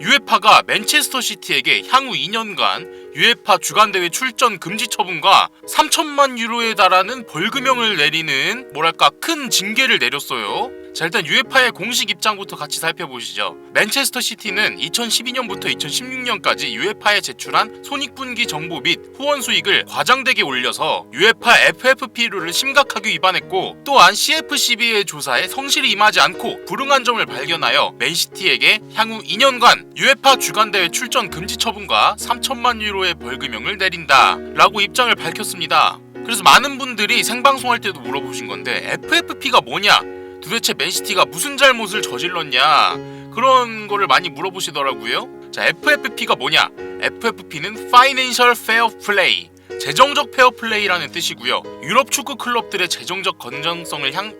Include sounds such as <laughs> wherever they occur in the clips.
유에파가 맨체스터 시티에게 향후 2년간 유에파 주간대회 출전 금지 처분과 3천만 유로에 달하는 벌금형을 내리는 뭐랄까 큰 징계를 내렸어요. 자 일단 유에파의 공식 입장부터 같이 살펴보시죠. 맨체스터 시티는 2012년부터 2016년까지 유에파에 제출한 손익분기 정보 및 후원 수익을 과장되게 올려서 유에파 FFP를 심각하게 위반했고 또한 CFCB의 조사에 성실히 임하지 않고 불응한 점을 발견하여 맨시티에게 향후 2년간 유에파 주간대회 출전 금지 처분과 3천만 유로의 벌금형을 내린다 라고 입장을 밝혔습니다. 그래서 많은 분들이 생방송할 때도 물어보신 건데 FFP가 뭐냐? 도대체 맨시티가 무슨 잘못을 저질렀냐? 그런 거를 많이 물어보시더라고요. 자, FFP가 뭐냐? FFP는 Financial Fair Play, 재정적 페어 플레이라는 뜻이고요. 유럽 축구 클럽들의 재정적 건전성을 향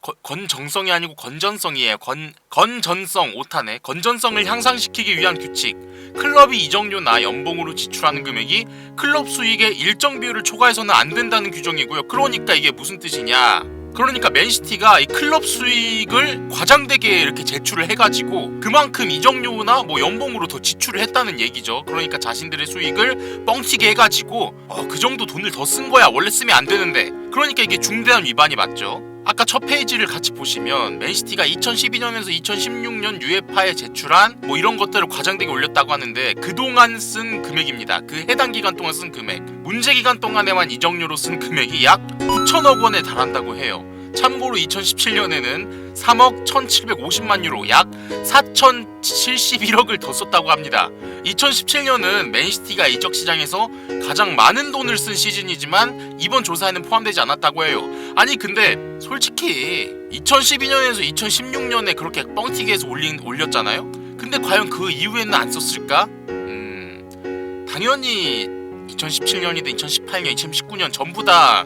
거- 건정성이 아니고 건전성이에요. 건 건전성 오타네. 건전성을 향상시키기 위한 규칙. 클럽이 이적료나 연봉으로 지출하는 금액이 클럽 수익의 일정 비율을 초과해서는 안 된다는 규정이고요. 그러니까 이게 무슨 뜻이냐? 그러니까 맨시티가 이 클럽 수익을 과장되게 이렇게 제출을 해가지고 그만큼 이적료나 뭐 연봉으로 더 지출을 했다는 얘기죠. 그러니까 자신들의 수익을 뻥튀기 해가지고 어, 그 정도 돈을 더 쓴 거야. 원래 쓰면 안 되는데. 그러니까 이게 중대한 위반이 맞죠. 아까 첫 페이지를 같이 보시면 맨시티가 2012년에서 2016년 유에파에 제출한 뭐 이런 것들을 과장되게 올렸다고 하는데 그동안 쓴 금액입니다. 그 해당 기간 동안 쓴 금액. 문제 기간 동안에만 이적료로 쓴 금액이 약 9천억 원에 달한다고 해요. 참고로 2017년에는 3억 1,750만 유로 약 4,071억을 더 썼다고 합니다. 2017년은 맨시티가 이적 시장에서 가장 많은 돈을 쓴 시즌이지만 이번 조사에는 포함되지 않았다고 해요. 아니 근데 솔직히 2012년에서 2016년에 그렇게 뻥튀기해서 올린 올렸잖아요. 근데 과연 그 이후에는 안 썼을까? 음 당연히 2017년이든 2018년, 2019년 전부 다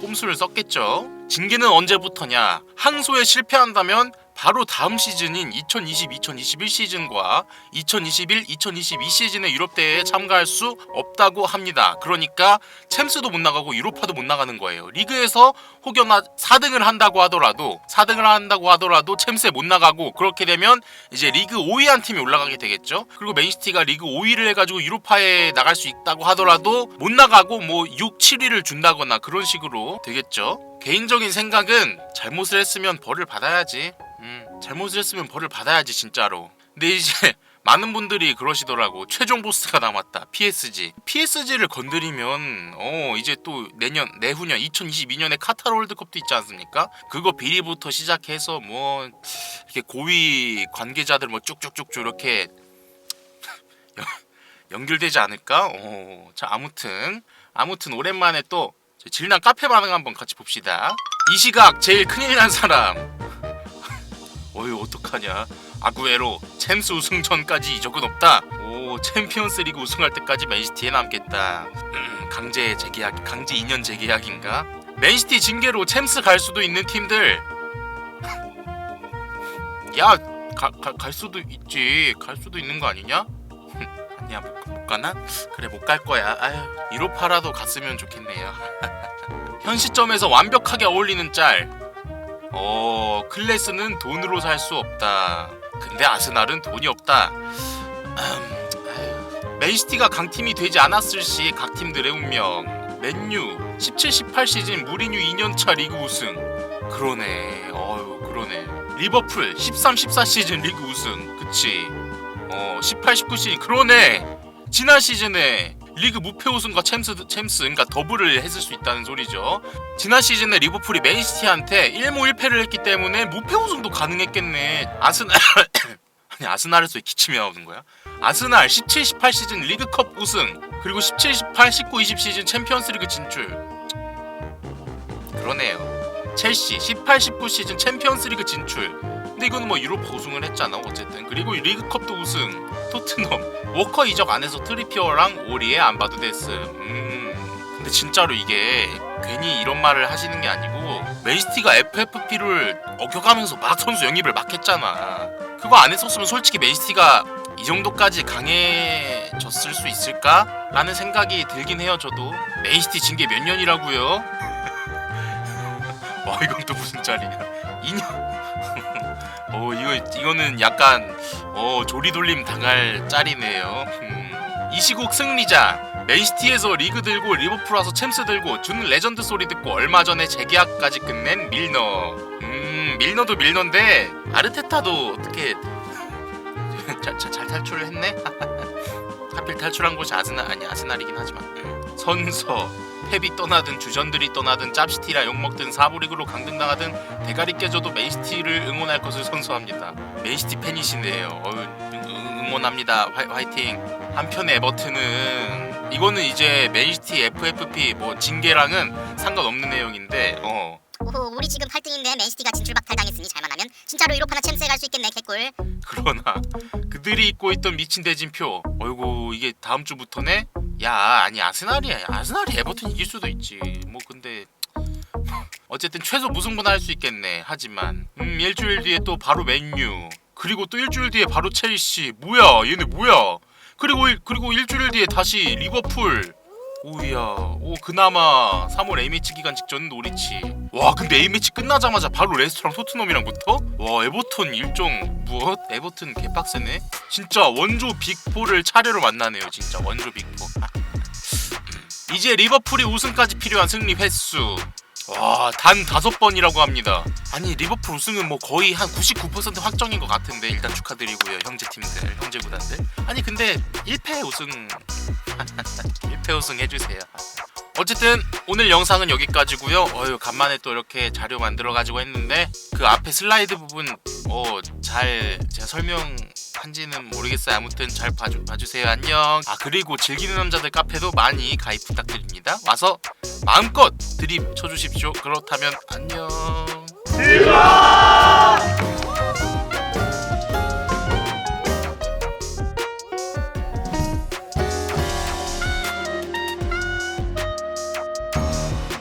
꼼수를 썼겠죠. 징계는 언제부터냐? 항소에 실패한다면 바로 다음 시즌인 2020-2021 시즌과 2021-2022 시즌의 유럽 대회에 참가할 수 없다고 합니다. 그러니까 챔스도 못 나가고 유로파도 못 나가는 거예요. 리그에서 혹여나 4등을 한다고 하더라도 4등을 한다고 하더라도 챔스에 못 나가고 그렇게 되면 이제 리그 5위 한 팀이 올라가게 되겠죠. 그리고 맨시티가 리그 5위를 해가지고 유로파에 나갈 수 있다고 하더라도 못 나가고 뭐 6, 7위를 준다거나 그런 식으로 되겠죠. 개인적인 생각은 잘못을 했으면 벌을 받아야지. 음, 잘못을 했으면 벌을 받아야지 진짜로. 근데 이제 <laughs> 많은 분들이 그러시더라고. 최종 보스가 남았다. PSG. PSG를 건드리면 어 이제 또 내년 내후년 2022년에 카타르 월드컵도 있지 않습니까? 그거 비리부터 시작해서 뭐 이렇게 고위 관계자들 뭐 쭉쭉쭉 이렇게 연- <laughs> 연결되지 않을까? 어, 자 아무튼 아무튼 오랜만에 또저 질난 카페 반응 한번 같이 봅시다. 이 시각 제일 큰일 난 사람. 어휴 어떡하냐. 아구에로 챔스 우승 전까지 이적은 없다. 오 챔피언스 리그 우승할 때까지 맨시티에 남겠다. 음, 강제 재계약, 강제 2년 재계약인가? 맨시티 징계로 챔스 갈 수도 있는 팀들. 야, 가, 가, 갈 수도 있지. 갈 수도 있는 거 아니냐? 아니야 못, 못 가나? 그래 못 갈 거야. 아유 유로파라도 갔으면 좋겠네요. <laughs> 현 시점에서 완벽하게 어울리는 짤. 어 클래스는 돈으로 살 수 없다. 근데 아스날은 돈이 없다. 음, 맨시티가 강팀이 되지 않았을 시 각 팀들의 운명. 맨유 17-18 시즌 무리뉴 2년차 리그 우승. 그러네. 어유 그러네. 리버풀 13-14 시즌 리그 우승. 그치. 어 18-19 시즌 그러네. 지난 시즌에 리그 무패 우승과 챔스 챔스 그러니까 더블을 했을 수 있다는 소리죠. 지난 시즌에 리버풀이 맨시티한테 1무 1패를 했기 때문에 무패 우승도 가능했겠네. 아스날 <coughs> 아니 아스날에서 왜 기침이 나오는 거야? 아스날 17, 18 시즌 리그컵 우승 그리고 17, 18, 19, 20 시즌 챔피언스리그 진출. 그러네요. 첼시 18, 19 시즌 챔피언스리그 진출. 근데 이거는 뭐 유로파 우승을 했잖아 어쨌든 그리고 리그컵도 우승. 토트넘 워커 이적 안 해서 트리피어랑 오리에 안 봐도 됐음. 음. 근데 진짜로 이게 괜히 이런 말을 하시는 게 아니고 맨시티가 FFP를 어겨가면서 막 선수 영입을 막 했잖아. 그거 안 했었으면 솔직히 맨시티가 이 정도까지 강해졌을 수 있을까 라는 생각이 들긴 해요. 저도 맨시티 징계 몇 년이라고요? 와 <laughs> 이건 또 무슨 짤이야? 2년 <laughs> 어 이거 이거는 약간 어 조리돌림 당할 짤이네요. 음. 이 시국 승리자 맨시티에서 리그 들고 리버풀 와서 챔스 들고 주는 레전드 소리 듣고 얼마 전에 재계약까지 끝낸 밀너. 음 밀너도 밀너인데 아르테타도 어떻게 <laughs> 잘, 잘, 잘 탈출을 했네. 하필 탈출한 곳이 아스날 아니 아스날이긴 하지만 음. 선서 펩이 떠나든 주전들이 떠나든 짭시티라 욕먹든 사부리그로 강등당하든 대가리 깨져도 맨시티를 응원할 것을 선서합니다. 맨시티 팬이시네요. 어휴, 응- 응원합니다. 화, 화이팅. 한편 에버튼은 이거는 이제 맨시티 FFP 뭐 징계랑은 상관없는 내용인데 어 오호 우리 지금 8등인데 맨시티가 진출 박탈당했으니 잘만 하면 진짜로 유로파나 챔스에 갈 수 있겠네 개꿀 그러나 그들이 입고 있던 미친 대진표 어이구 이게 다음 주부터네 야 아니 아스날이야. 아스날이 에버튼 이길 수도 있지. 뭐 근데 <laughs> 어쨌든 최소 무승부는 할 수 있겠네. 하지만 음 일주일 뒤에 또 바로 맨유. 그리고 또 일주일 뒤에 바로 첼시. 뭐야? 얘네 뭐야? 그리고 일, 그리고 일주일 뒤에 다시 리버풀. 오야. 오 그나마 3월 A매치 기간 직전 노리치 와 근데 A매치 끝나자마자 바로 레스토랑 토트넘이랑 붙어? 와 에버턴 일종 무엇? 에버튼 개빡세네 진짜 원조 빅4를 차례로 만나네요 진짜 원조 빅4 음. 이제 리버풀이 우승까지 필요한 승리 횟수 와 단 다섯 번이라고 합니다 아니 리버풀 우승은 뭐 거의 한 99% 확정인 것 같은데 일단 축하드리고요 형제 팀들 형제 구단들 아니 근데 1패 우승 <laughs> 1패 우승 해주세요. 어쨌든 오늘 영상은 여기까지고요. 어유 간만에 또 이렇게 자료 만들어 가지고 했는데 그 앞에 슬라이드 부분 어 잘 제가 설명한지는 모르겠어요. 아무튼 잘 봐주, 봐주세요. 안녕. 아 그리고 즐기는 남자들 카페도 많이 가입 부탁드립니다. 와서 마음껏 드립 쳐주십시오. 그렇다면 안녕.